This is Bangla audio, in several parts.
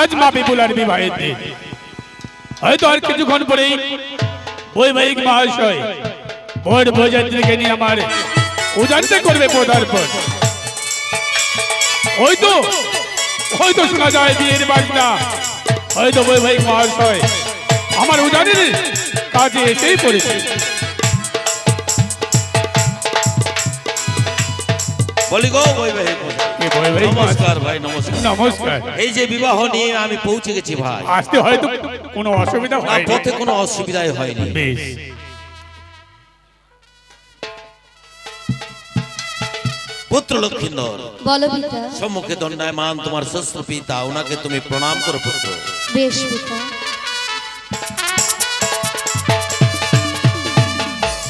আজ মা বিপুলার বিবাহের দিন হয়তো আর কিছুক্ষণ পরেই বৈবাহিক মহাশয় ভোর ভোজাত্রীকে নিয়ে আমার উজানতে করবে পদার্পণ। হয়তো হয়তো শোনা যায় বিয়ের বাজনা। হয়তো বৈবাহিক মহাশয় আমার উজানের কাজে এসেই পড়েছে। বলি গো বৈবাহিক নমস্কার ভাই নমস্কার। নমস্কার। এই যে বিবাহ নিয়ে আমি পৌঁছে গেছি ভাই। আসতে হয়তো কোনো অসুবিধা না হয়নি। পথে কোনো অসুবিধাই হয়নি। বেশ। পুত্র লক্ষিন্দর বলো পিতা। সম্মুখে দণ্ডায়মান তোমার শ্বশুর পিতা ওনাকে তুমি প্রণাম করো পুত্র। বেশ পিতা।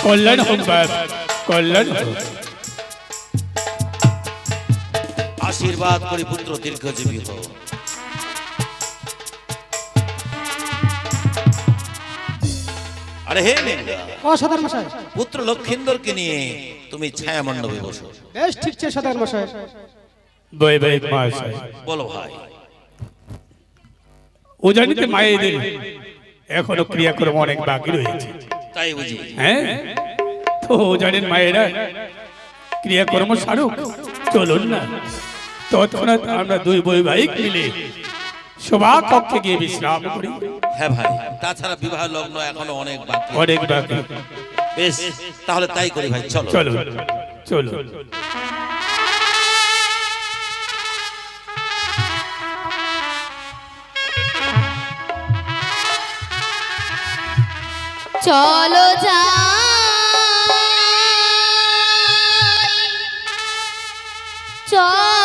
কল্যাণ হোক কল্যাণ হোক। আশীর্বাদ করি পুত্র দীর্ঘজীবী হোক। আরে হে নিন্দা ও সদর মশাই। পুত্র লক্ষিন্দরকে নিয়ে তুমি ছায়া মণ্ডপে বসো। বেশ ঠিক আছে সদর মশাই। বৈবাহিক মহাশয় বলো ভাই। ও উজানিতে মায়েদের এখনও ক্রিয়াকর্ম অনেক বাকি রয়েছে। তাই বুঝি। হ্যাঁ? তো জানেন মায়েরা ক্রিয়াকর্ম সারুক চলুন না। তৎক্ষণাৎ আমরা দুই বৈবাহিক মিলে সভা কক্ষে গিয়ে বিশ্রাম করি। হ্যাঁ ভাই তাছাড়া বিবাহ লগ্ন এখনও অনেক বাকি। অনেক বাকি। বেশ তাহলে তাই করি ভাই চলো। চলুন চলো যাই। চলো।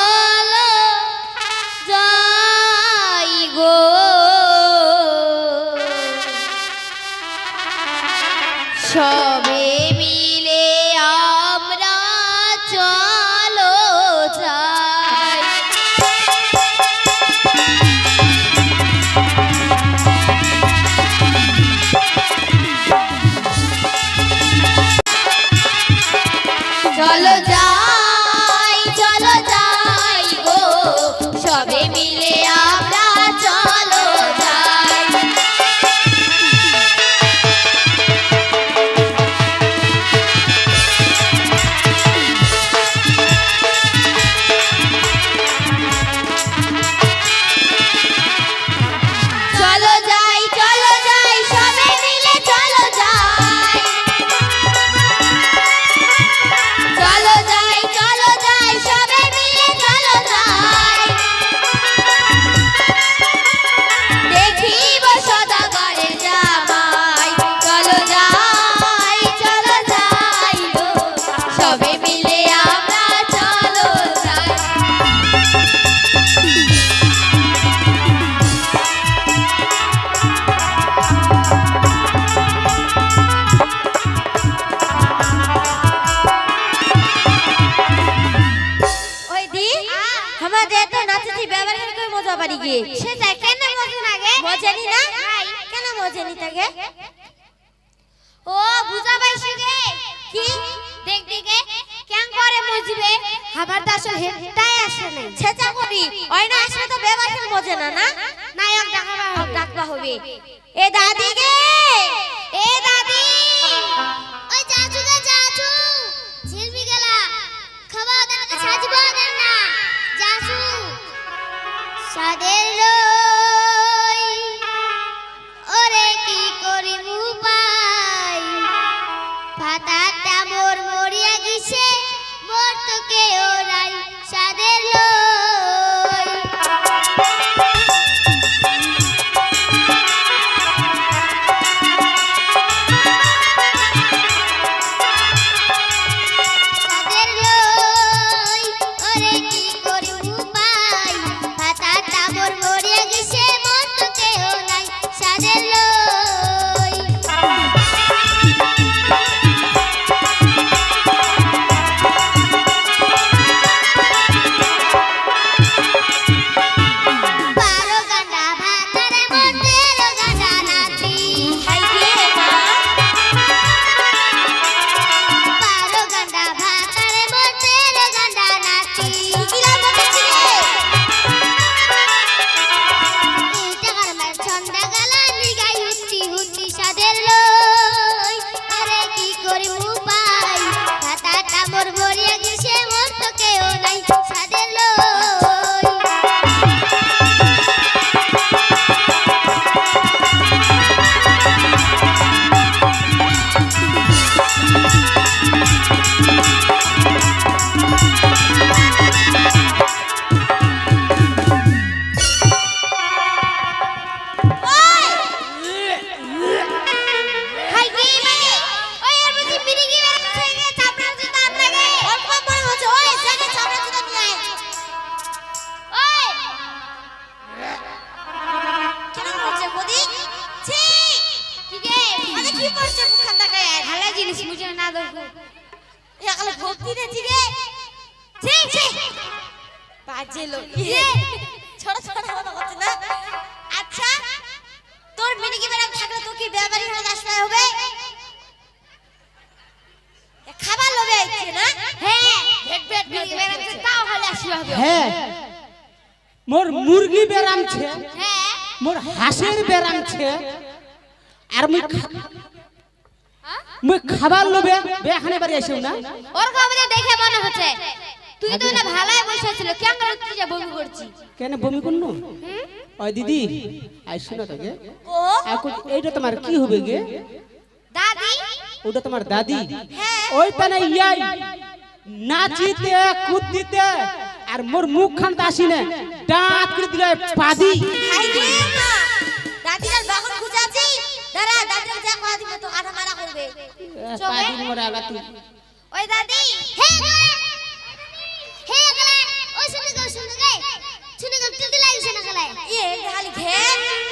পারি গিয়ে। সেটা কেন মজা লাগে মজানি না? কেন মজানি থাকে ও বুঝা পাইছি রে কি? দেখ দিকে কেন করে মজবে আমার তো আসলে হেডটাই আসে নাই। ছেচা করি ওই না আসলে তো ব্যবহার মজে না না? নায়ক ডাকবা ডাকবা হবে। এ দাদি গে! এ দাদি! ওই চাচু গে চাচু! ঝিলমি গেলা। খাওয়া দাওয়া কাছে আসব দেন না। যাসু সাদের কি মোর মরিয়া গিছে মোর তো কে ওরাই সাদের কি ব্যাপারী হয়ে আসতে হবে? খাবার লোভে আইছে না? হ্যাঁ ভেট ভেট বেরাম তাও হলে আসলে হবে। হ্যাঁ মোর মুরগি বেরাম ছে হ্যাঁ। মোর হাঁসের বেরাম ছে আর মুই মুই খাবার লোভে বেখানে বাড়ি আসিও না। ওর খবরে দেখে মনে হচ্ছে তুই তো না ভালোই বসে ছিল কেন করে তুই যে বমি করছিস কেন বমি করনু ওই দিদি আই শুনো তো গে। ও? এখন এইটা তোমার কি হবে গে? দাদি? ওটা তোমার দাদি। হ্যাঁ। ওই তানে ইয়াই। নাচিতে কুদিতে আর মোর মুখ খান আসি না। দাঁত করে দিলে পাদি হাই গে মা। দাদির বাহন খুঁজাছি। দাঁড়া দাদির যা কথা দিব তো আধা মারা করবে। পাদি মোর আগাতি ওই দাদি হে হে গলা ওই শুনে গো শুনে গে শুনে গো তুই দিলাই শুনে গলা এ খালি ঘে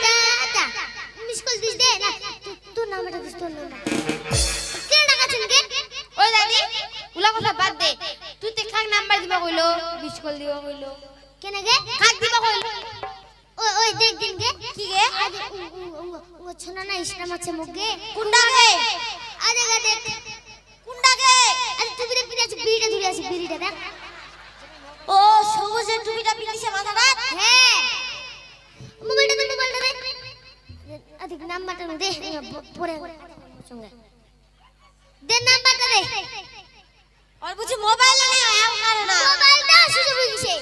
দাদা মিস কল দিস দে না তোর নামটা দিস তোর নাম কে টাকা চিন ওই দাদি উলা কথা বাদ দে। তুই তে খাক নাম্বার দিবা কইলো? মিস দিবা কইলো। কেন গে? খাক দিবা কইলো? ওই ওই দেখ দিন গে কি গে? আজ ও ছনা না ইসলাম আছে মুগে কুন্ডা গে। আরে গে দেখ কুন্ডা গে। আরে তুই বিড়ি পিড়ে আছে বিড়িটা ধরে আছে বিড়িটা দেখ। ও সবুজের টুপিটা পিনিছে মাথাটা হ্যাঁ। মোবাইলটা দে মোবাইলটা দে। আদিক নাম্বারটা দে পরে সঙ্গে। দে নাম্বারটা দে। আর বুঝি মোবাইল নেই আও করে না মোবাইলটা সুযোগ বুঝিছে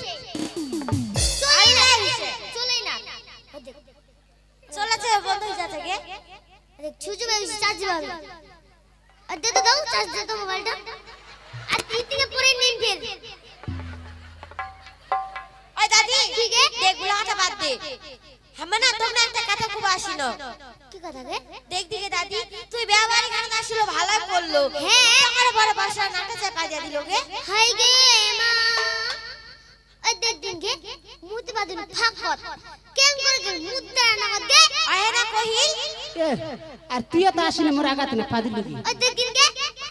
আসিনি মোর আগাতি না পাদি লুকি ওই দিন গে।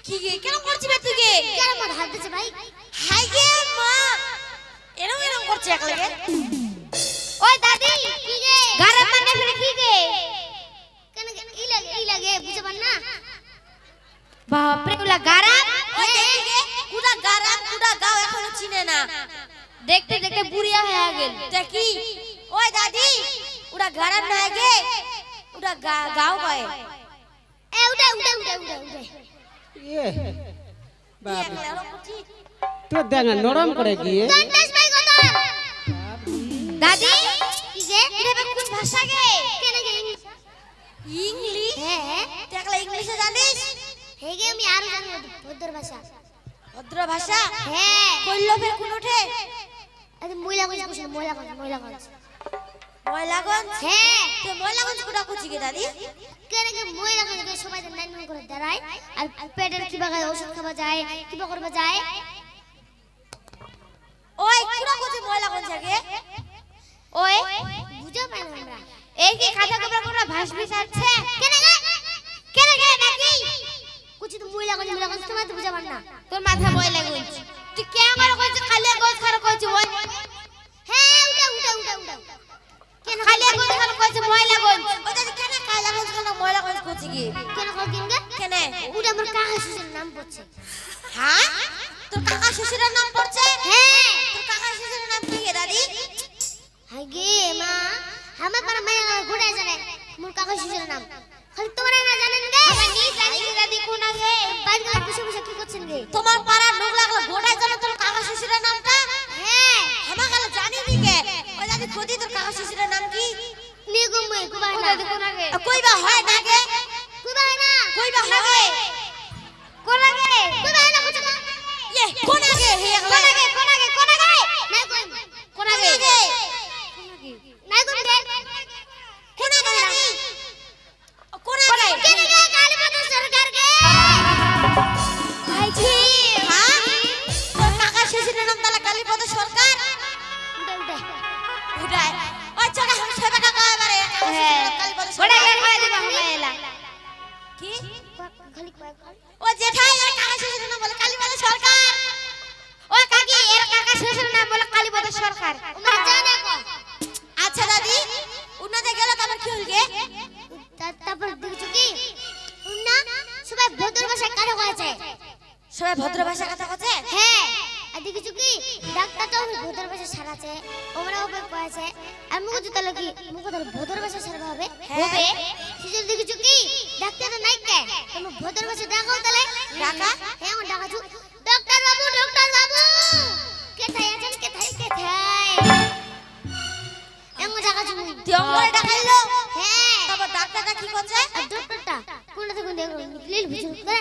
কি গে? কেন করছিস তুই গে? কেন মত হাত দিছে ভাই? হাই গে মা। এরম এরম করছে একলা গে? ওই দাদি কি গে? গারে মানে ফিরে কি গে? কেন ই লাগে ই লাগে? বুঝে পান না? বাপ রে ওলা গারা ওই দেখি গে কুদা গারা কুদা গাও এখনও চিনে না। দেখতে দেখতে বুড়িয়া হয়ে গেল দেখি ওই দাদি ওরা গারা না গে। ওরা গাও কয় এ উঠে উঠে উঠে উঠে উঠে এ বাপ তো দেখ না নরম করে গিয়ে দাদি কি গে এটা কোন ভাষা গে কেন গে ইংলিশ হ্যাঁ দেখলা ইংলিশে জানিস হে গে আমি আরও জানি ভদ্র ভাষা ভদ্র ভাষা হ্যাঁ কইলো ফের কোন ওঠে আরে ময়লাগঞ্জ কুছ ময়লাগঞ্জ ময়লাগঞ্জ ময়লাগঞ্জ? হ্যাঁ। তো ময়লাগঞ্জ কোটা কুচি দাদি? কেন গে ময়লাগঞ্জ গে সবাই নাইন নাইন করে দাঁড়ায়? আর পেটের কিবা গায় ওষুধ খাওয়া যায় কিবা করবা যায়? ওই কুড়া কুচি ময়লাগঞ্জ গে? ওই বুঝা পাই না আমরা। এই কি কবরা কোনা ভাস ভিস আছে? কেন গে? কেন গে নাকি? কুচি তো ময়লাগঞ্জ ময়লাগঞ্জ তোমার তো বুঝা পান না। তোর মাথা ময়লাগঞ্জ। তুই কে আমার কইছিস? খালি গজ খারাপ কইছিস? ওই হ্যাঁ উঠা উঠা উঠা উঠা কেন খালি কইছিস ময়লাগঞ্জ ওই দাদি কেন কালাগঞ্জ কেন ময়লাগঞ্জ কইছি কি? কেন কইছিস গে কেন? ওটা আমার কাকা শ্বশুরের নাম পড়ছে। হ্যাঁ? তোর কাকা শ্বশুরের নাম পড়ছে? হ্যাঁ। তোর কাকা শ্বশুরের নাম কি গে দাদি? হাগে মা। আমার পাড়া মায়া ঘুরে জানে? মোর কাকা শ্বশুরের নাম। খালি তোমরা না জানেন গে? আমার নি জানি গে দাদি কোন আগে? বাড়ি গেলে বসে বসে কি করছেন গে? তোমার পাড়ার লোক লাগল গোটাই জানে তোর কাকা শ্বশুরের নামটা? হ্যাঁ। আমার গেলে জানি নি গে ওই দাদি খোদি তোর কাকা শ্বশুরের নাম কি? নি গুমে কুবা না কোন আগে কইবা ডাক্তার তো ভদ্র ভাষা সারাছে ওমরা ওপে কয়েছে আর মুখ তো তাহলে কি? মুখ তাহলে ভদ্র ভাষা সারবে হবে? হবে? সেজন্য দেখছ কি? ডাক্তার তো নাই কে তুমি ভদ্র ভাষা দেখাও তাহলে। ডাকা? হ্যাঁ আমি ডাকাছু ডক্টর বাবু ডক্টর বাবু! কোথায় আছেন? কোথায়? কোথায়? এমন ডাকাছু তুই অঙ্গরে ডাকাইলো হ্যাঁ। তারপর ডাক্তারটা কি করছে? আর ডক্টরটা কোনটা থেকে দেখো? নিকলিল বুঝুন করে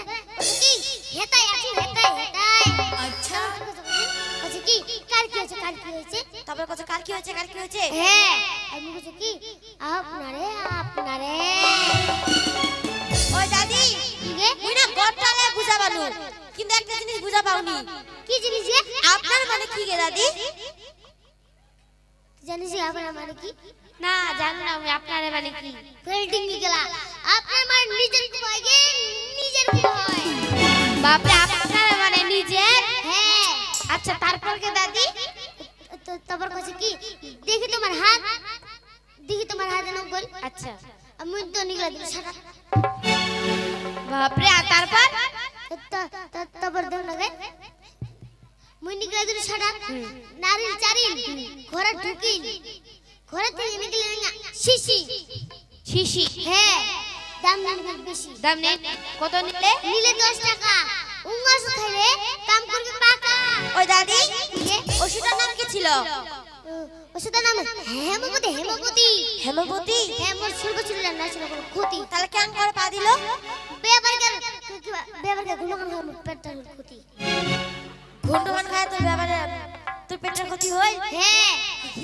কি? হেতাই আছি হেতাই আচ্ছা। আচ্ছা কি? কার কি হয়েছে? কার কি হয়েছে? তারপর কত কার কি হয়েছে? কার কি হয়েছে? হ্যাঁ আমি বলছি কি? আপনারে আপনারে। ওই দাদি মুই না গট্টালে বুঝাবানু কিন্তু একটা জিনিস বুঝা পাওনি। কি জিনিস আপনার মানে কি গে দাদি? জানিস আপনার মানে কি? না জানি না আমি আপনার মানে কি? ফেল্ডিং গেলা। আপনার মানে নিজের কি হয় নিজের কি হয়। বাপরে আচ্ছা তারপর কে দাদি? তারপর কাছে কি দেখি তোমার হাত দেখি তোমার হাতে নকল আচ্ছা। আমি তো নিগলা দিল সারা। বাপরে আর তারপর? তারপর দেখ না গে। মুই নিগলা দিল সারা। নারীর চারিন ঘরে ঢুকি ঘরে থেকে নিগলে না শিশি। শিশি? হ্যাঁ দাম নিলে বেশি। দাম নেই কত নিলে? নিলে দশ টাকা। উঙ্গাস খাইলে কাম করবে পাকা। ওই দাদি? ওষুধটার নাম কি ছিল? ওষুধের নাম হেমপতি হেমপতি। হেমবতী হ্যাঁ মোর ছিল ছিল না ছিল কোনো ক্ষতি। তাহলে কেন করে পা দিল? বেবার গেল বেবার কোন পেটটা ক্ষতি। ঘন্টমান খায় তোর ব্যাপারে তোর পেটের ক্ষতি হয়? হ্যাঁ।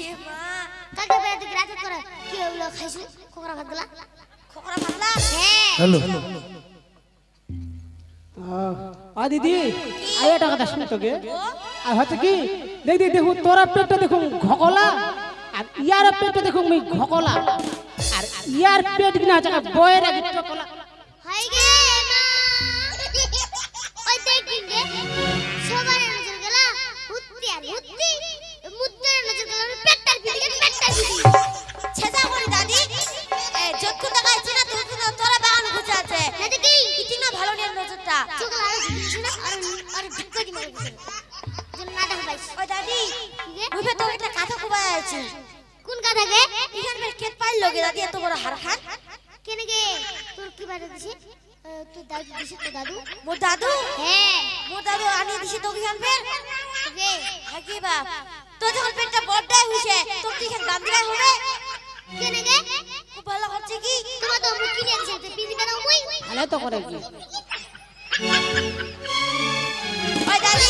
এ মা। কালকে বেড়া দিকে রাতে করে কি হলো খাইছু কোকরা ভাত গলা? খোকরা পাতলা হ্যাঁ। হ্যালো। আ দিদি। আয় এটা কথা তোকে। আর হচ্ছে কি? দেখ দেখ, দেখুন, তোরা পেটটা দেখুন ঘকলা, আর ইয়ার পেটটা দেখুন মুই ঘকলা। আর ইয়ার পেট কিনা হচ্ছে বয়ের আগে চকলা। হাই গে, মা। ওই দেখিন গে, সবার নজর গেলা হুত্তি আর হুত্তি মুদ্দের নজর গেলা, পেটটার ভিতরে পেটটার ভিতরে নজরটা চোখ আরও ঝুঁকছে না আর আর ঝুঁকা দি মারে গেছে যেন না দেখা পাইছ। ওই দাদি গে? তো একটা কথা কুবাই আছে। কোন কথা গে? বের কেট পাইলো গে দাদি এত বড় হার খান কেনে গে? তোর কি বারে দিছে তোর দাদু দিছে তোর দাদু। মোর দাদু? হ্যাঁ। মোর দাদু আনি দিছে তো ইখান বের গে হাকি বা? তো যখন পেটটা বড়টাই হইছে তো কি খান গান্দিরাই হবে? কেনে গে? খুব ভালো হচ্ছে কি? তোমার তো মুখ কিনে তুই পিন্দি বানাও মুই? ভালো তো করে কি? ওই দাদি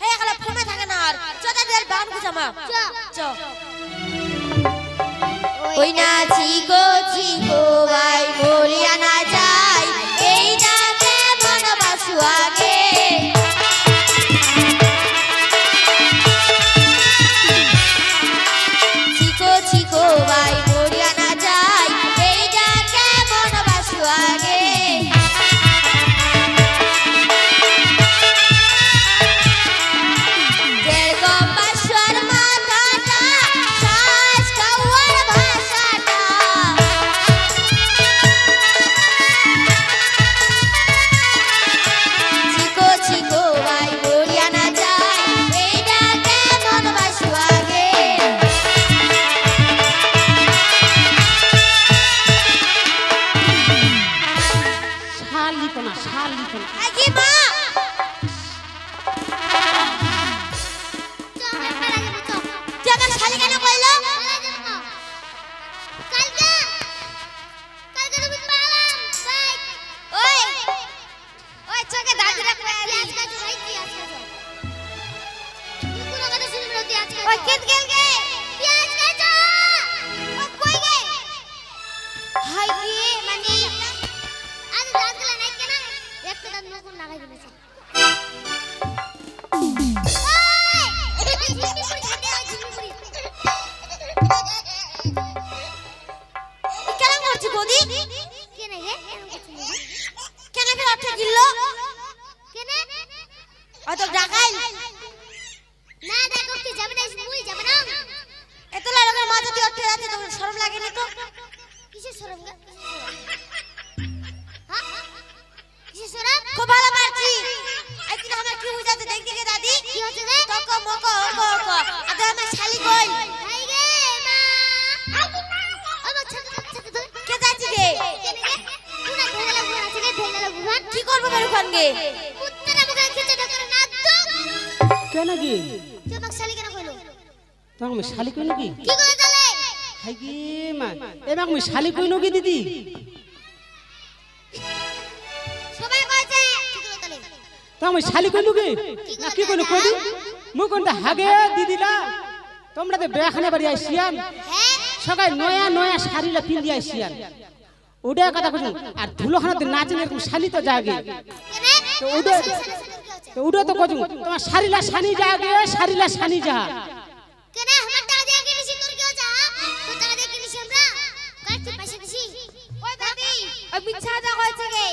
হে এখানে ফোনে থাকে না আর। চ দাদি আর বাগান গুছামা চ। চ। ওই না চিকো চিকো ভাই মরিয়া হাই মানে আজ রাত গেলে নাই কেন একটা দাঁত নকুন লাগাই দিয়েছে মুখে খেতে ঢাকার না তো? কেন কি? শালি কেন কইলো তোমাক আমি শালি কইনো কি? কি করে তালে হাই কি মা এবাক আমি শালি কইনো কি দিদি? সবাই কইছে কি আমি শালি কি? না কি কই দি মুই কোনটা হাগে দিদিলা তোমরা তো বেখানে বাড়ি আইছিয়ান হ্যাঁ? সবাই নয়া নয়া শাড়িলা পিন্দি আইছিয়ান ওটা কথা কইছো আর ধুলোখানাতে নাচেন এরকম শালি তো জাগে। তো ওটা তো ওটা তো কইছো তোমার শাড়িলা শানি জাগে শাড়িলা শানি যা। কেনে আমার টাকা দিয়ে কিনেছি তোর কি? হচ্ছে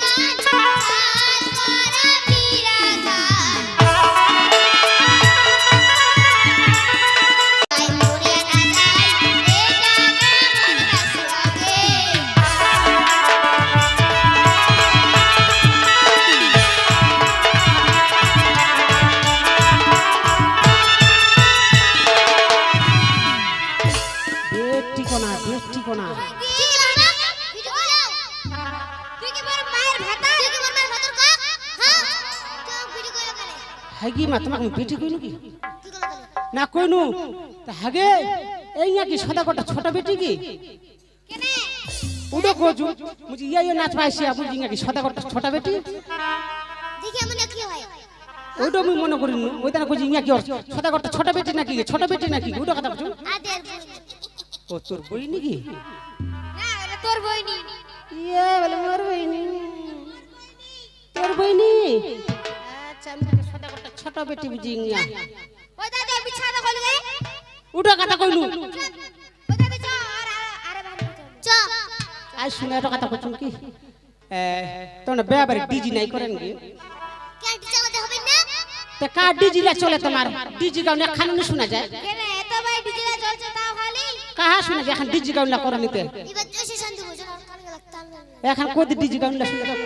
তোর মা তোমাকে আমি বেটি কইনো কি? না কইনু। তা হাগে এই নাকি সদা কটা ছোট বেটি কি? কেনে? ওটা কোজু মুজি ইয়া ইয়া নাচ পাইছি আপনি জিঙ্গা কি সদা কটা ছোট বেটি? দেখি মনে কি হয়? ওটা আমি মনে করি নু ওই তানা কইছি ইয়া কি ওর সদা কটা ছোট বেটি নাকি ছোট বেটি নাকি ওটা কথা বলছো আদের ও তোর বই নাকি? না এটা তোর বইনি ইয়া বলে মোর বইনি তোর বইনি আচ্ছা আমি তাকে সদা কটা ছোট বেটি বুঝি ইয়া ওই দাদি ওই মিথ্যা কথা কইলো গে কথা কইলু। দাদি চ আর আরে ভালো চ আই শুনে একটা কথা কইছুন কি? এ তোমরা বেয়াবারে ডিজি নাই করেন কি ক্যান্টি চালাতে হবে না? তে কা ডিজি লা চলে তোমার? ডিজি গাউন খানুনি শোনা যায়। কেনে এত ভাই ডিজিটাল চলছে তাও খালি? কাহা শোনা যায় এখন ডিজি গাউন করা নিতে? এবার জোশে শান্তি বুঝো না কান এখন কদি ডিজি গাউন শুনে যাও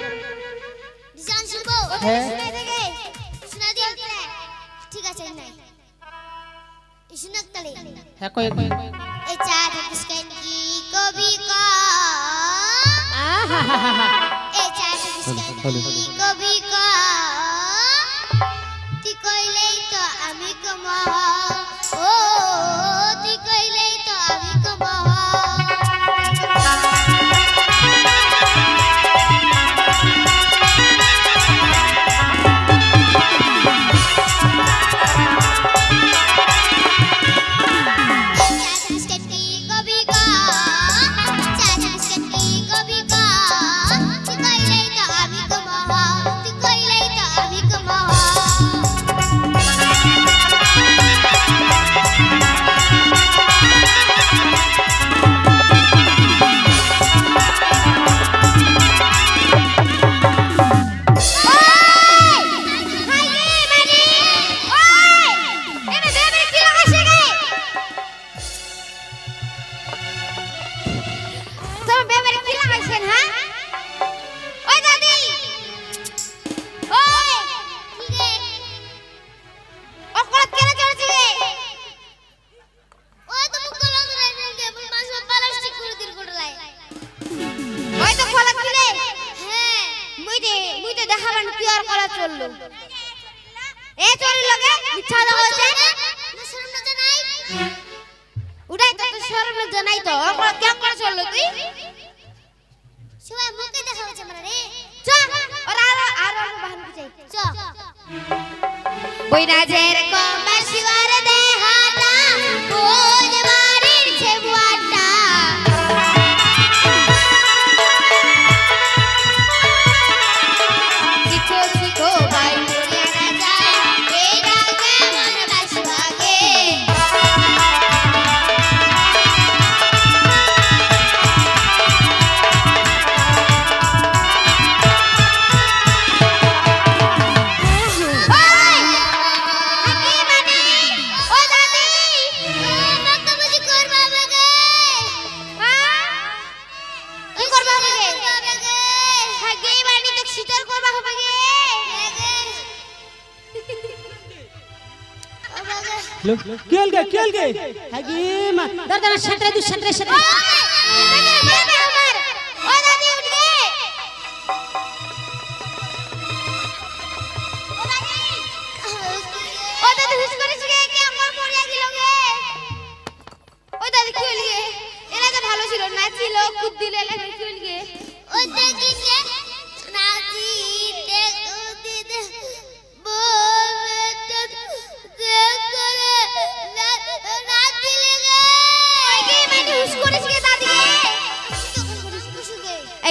ডিজাইন শুনব হ্যাঁ। তালে হ্যাঁ কই কই এই চাঁদ কিসকান কি কবি কা? এই চাঁদ কিসকান কি কবি কা? নাচিল কুদ দিলে লাগে কি হল গে ও দেখি নাচি মানে হুশ করিস গে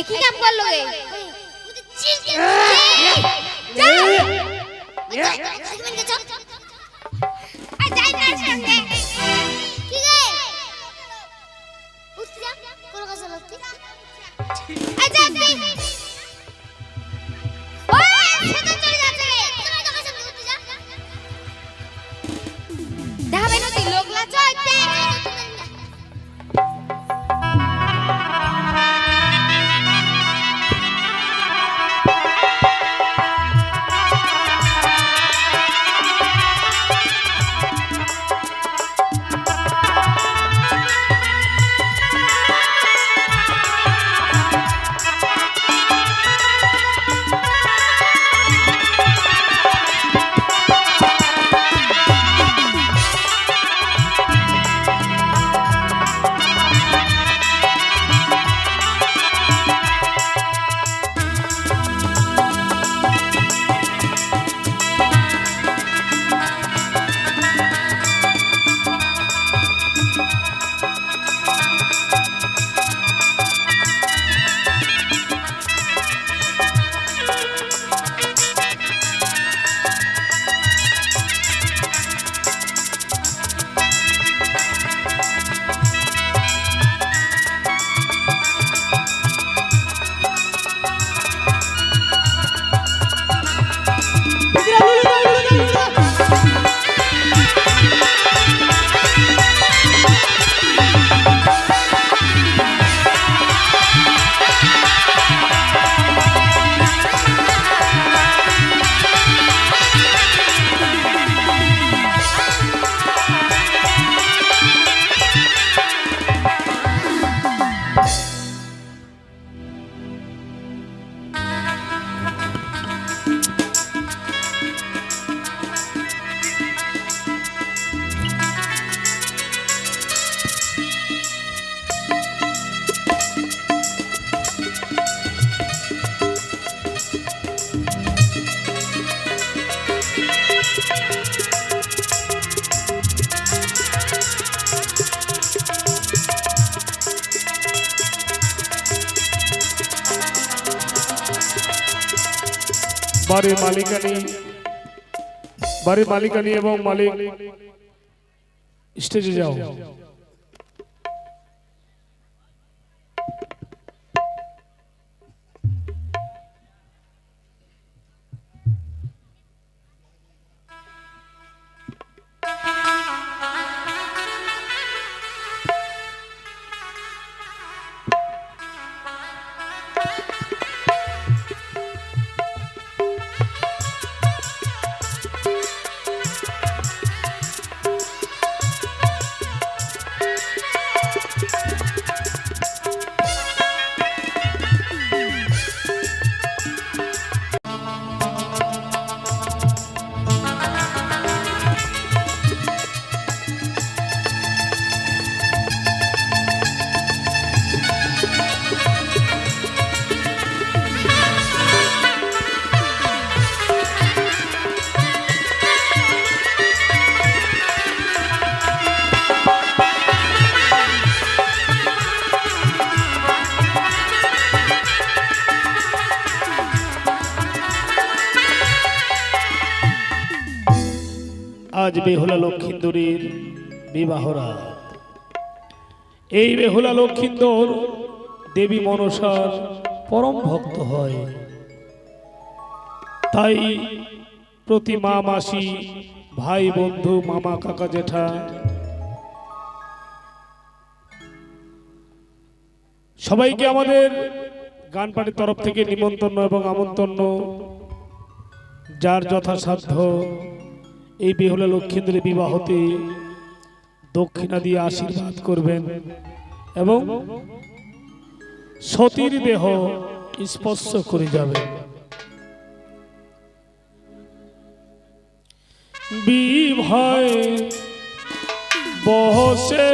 কি কাম করল গে যা আই যাই না সঙ্গে বাড়ির মালিকানি বাড়ির মালিকানি এবং মালিক স্টেজে যাও বেহুলা এই বেহুলা লক্ষ্মীন্দর দেবী মনসার পরম ভক্ত হয়। তাই প্রতি মা মাসি, ভাই বন্ধু, মামা কাকা জেঠা সবাইকে আমাদের গান পার্টির তরফ থেকে নিমন্ত্রণ এবং আমন্ত্রণ। যার যথাসাধ্য এই বেহুলা লক্ষ্মীন্দ্রের বিবাহতে দক্ষিণা দিয়ে আশীর্বাদ করবেন এবং সতীর দেহ স্পর্শ করে যাবে। বিভয় বসে